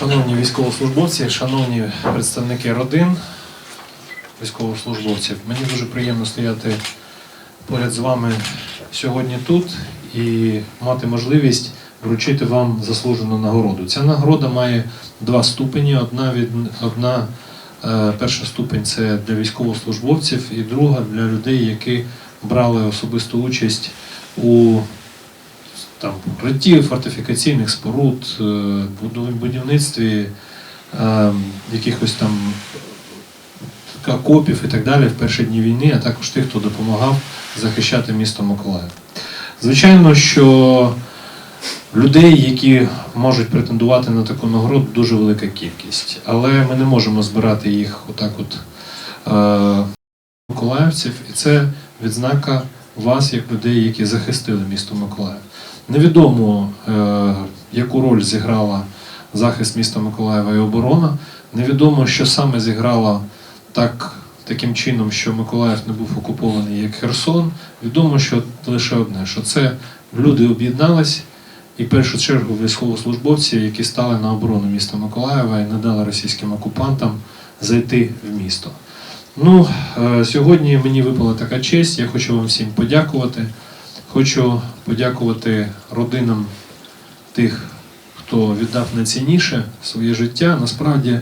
Шановні військовослужбовці, шановні представники родин військовослужбовців, мені дуже приємно стояти поряд з вами сьогодні тут і мати можливість вручити вам заслужену нагороду. Ця нагорода має два ступені. Одна від одна е, перша ступень це для військовослужбовців, і друга для людей, які брали особисту участь у там укритті фортифікаційних споруд, е, будівництві е, якихось там окопів і так далі в перші дні війни, а також тих, хто допомагав захищати місто Миколаїв. Звичайно, що людей, які можуть претендувати на таку нагороду, дуже велика кількість. Але ми не можемо збирати їх отак от е, миколаївців, і це відзнака вас, як людей, які захистили місто Миколаїв. Невідомо, е, яку роль зіграла захист міста Миколаєва і оборона. Невідомо, що саме зіграла так, таким чином, що Миколаїв не був окупований як Херсон. Відомо, що лише одне, що це люди об'єднались, і в першу чергу військовослужбовці, які стали на оборону міста Миколаєва і не дали російським окупантам зайти в місто. Ну, е, сьогодні мені випала така честь. Я хочу вам всім подякувати. Хочу подякувати родинам тих, хто віддав найцінніше своє життя. Насправді,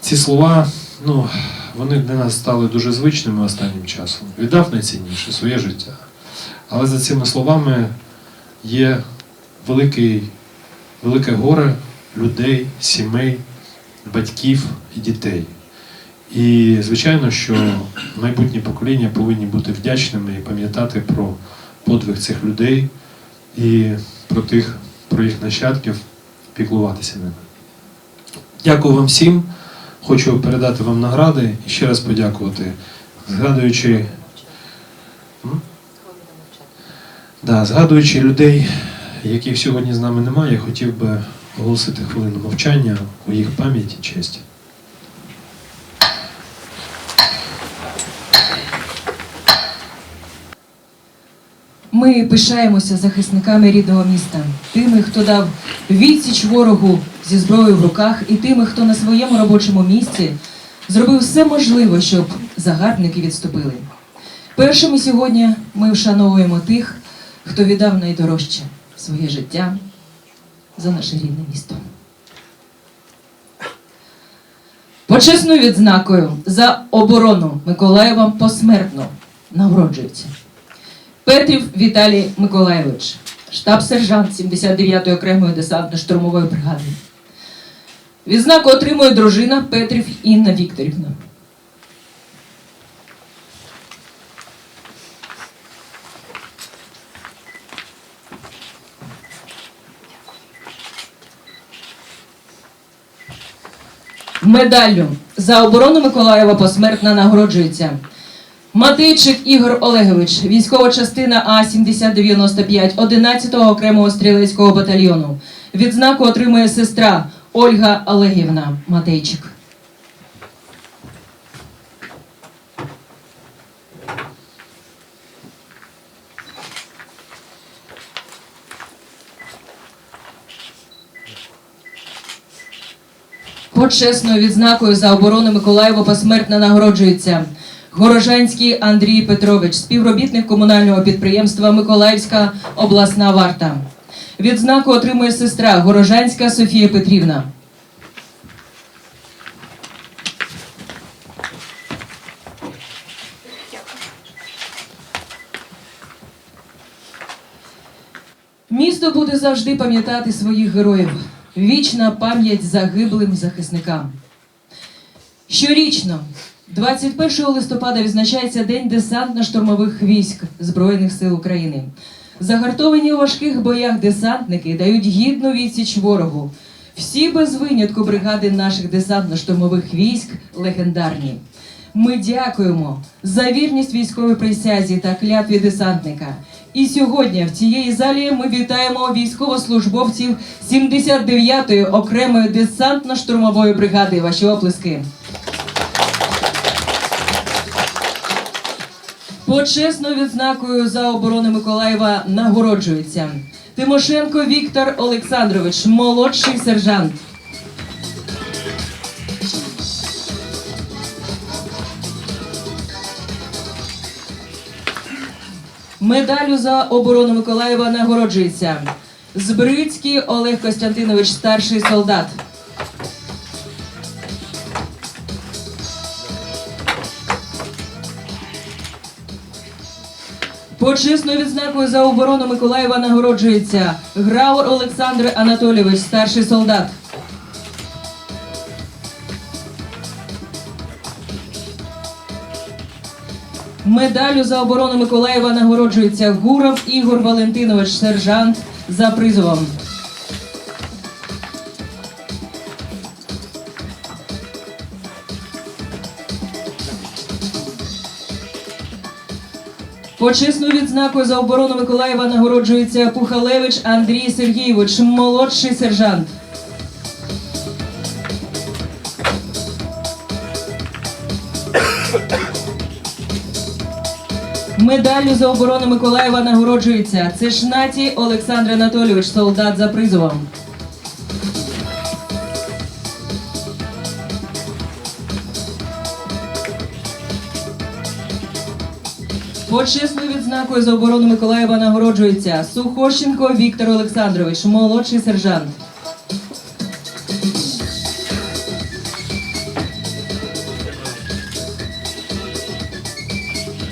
ці слова, ну, вони для нас стали дуже звичними останнім часом. Віддав найцінніше своє життя. Але за цими словами є великий, велике горе людей, сімей, батьків і дітей. І звичайно, що майбутні покоління повинні бути вдячними і пам'ятати про подвиг цих людей і про тих, про їх нащадків, піклуватися ними. Дякую вам всім. Хочу передати вам награди і ще раз подякувати, згадуючи, да, згадуючи людей, яких сьогодні з нами немає, я хотів би оголосити хвилину мовчання у їх пам'ять і честь. Ми пишаємося захисниками рідного міста, тими, хто дав відсіч ворогу зі зброєю в руках, і тими, хто на своєму робочому місці зробив все можливе, щоб загарбники відступили. Першими сьогодні ми вшановуємо тих, хто віддав найдорожче своє життя за наше рідне місто. Почесною відзнакою за оборону Миколаєва посмертно нагороджується. Петрів Віталій Миколаєвич, штаб-сержант 79-ї окремої десантно-штурмової бригади. Відзнаку отримує дружина Петрів Інна Вікторівна. Медаллю за оборону Миколаєва посмертно нагороджується Матейчик Ігор Олегович, військова частина А 7095 11-го окремого стрілецького батальйону. Відзнаку отримує сестра Ольга Олегівна Матейчик. Почесною відзнакою за оборону Миколаєва посмертно нагороджується Горожанський Андрій Петрович, співробітник комунального підприємства Миколаївська обласна варта. Відзнаку отримує сестра Горожанська Софія Петрівна. Місто буде завжди пам'ятати своїх героїв. Вічна пам'ять загиблим захисникам. Щорічно, 21 листопада, відзначається День десантно-штурмових військ Збройних сил України. Загартовані у важких боях десантники дають гідну відсіч ворогу. Всі без винятку бригади наших десантно-штурмових військ легендарні. Ми дякуємо за вірність військовій присязі та клятві десантника. І сьогодні в цієї залі ми вітаємо військовослужбовців 79-ї окремої десантно-штурмової бригади. Ваші оплески. почесною відзнакою за оборони Миколаєва нагороджується Тимошенко Віктор Олександрович, молодший сержант. Медалю за оборону Миколаєва нагороджується Збрицький Олег Костянтинович, старший солдат. Почесною відзнакою за оборону Миколаєва нагороджується Граур Олександр Анатолійович, старший солдат. Медаллю за оборону Миколаєва нагороджується Гуров Ігор Валентинович, сержант за призовом. Почесною відзнакою за оборону Миколаєва нагороджується Пухалевич Андрій Сергійович, молодший сержант. Медаллю за оборону Миколаєва нагороджується Цешнаті Олександр Анатолійович, солдат за призовом. Почесною відзнакою за оборону Миколаєва нагороджується Сухощенко Віктор Олександрович, молодший сержант.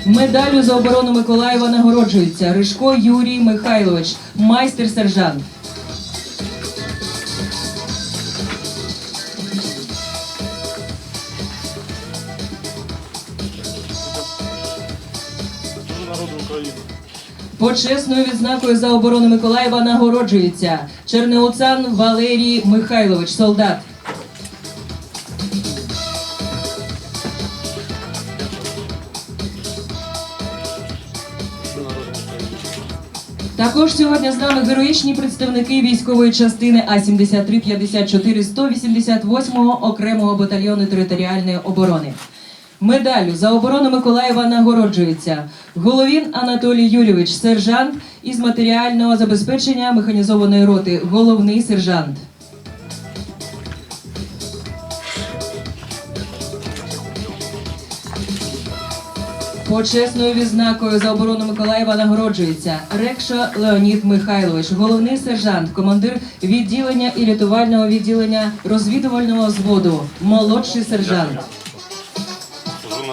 Медаллю за оборону Миколаєва нагороджується Ришко Юрій Михайлович, майстер-сержант. Народу України. Почесною відзнакою за оборону Миколаєва нагороджується Чернеоцан Валерій Михайлович, солдат. Також сьогодні з нами героїчні представники військової частини А-7354 188-го окремого батальйону територіальної оборони. Медаллю за оборону Миколаєва нагороджується Головін Анатолій Юрійович, сержант із матеріального забезпечення механізованої роти, головний сержант. Почесною відзнакою за оборону Миколаєва нагороджується Рекша Леонід Михайлович, головний сержант, командир відділення і рятувального відділення розвідувального взводу, молодший сержант.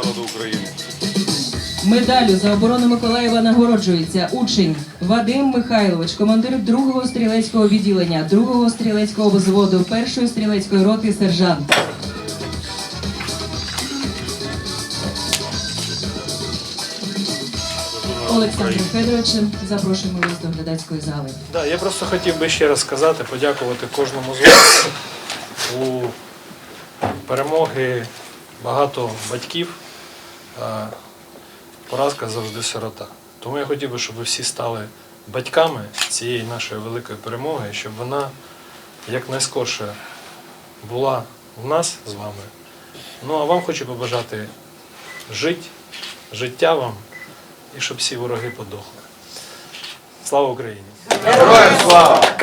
Народу України. Медаллю за оборону Миколаєва нагороджується учень Вадим Михайлович, командир 2-го стрілецького відділення, 2-го стрілецького взводу, 1-ї стрілецької роти, сержант. Служу народу Олександр Федорович, запрошуємо вас до глядацької зали. Да, я просто хотів би ще раз сказати, подякувати кожному з вас. У перемоги багато батьків, поразка завжди сирота. Тому я хотів би, щоб ви всі стали батьками цієї нашої великої перемоги, щоб вона якнайскорше була в нас з вами. Ну а вам хочу побажати жить, життя вам і щоб всі вороги подохли. Слава Україні! Героям слава!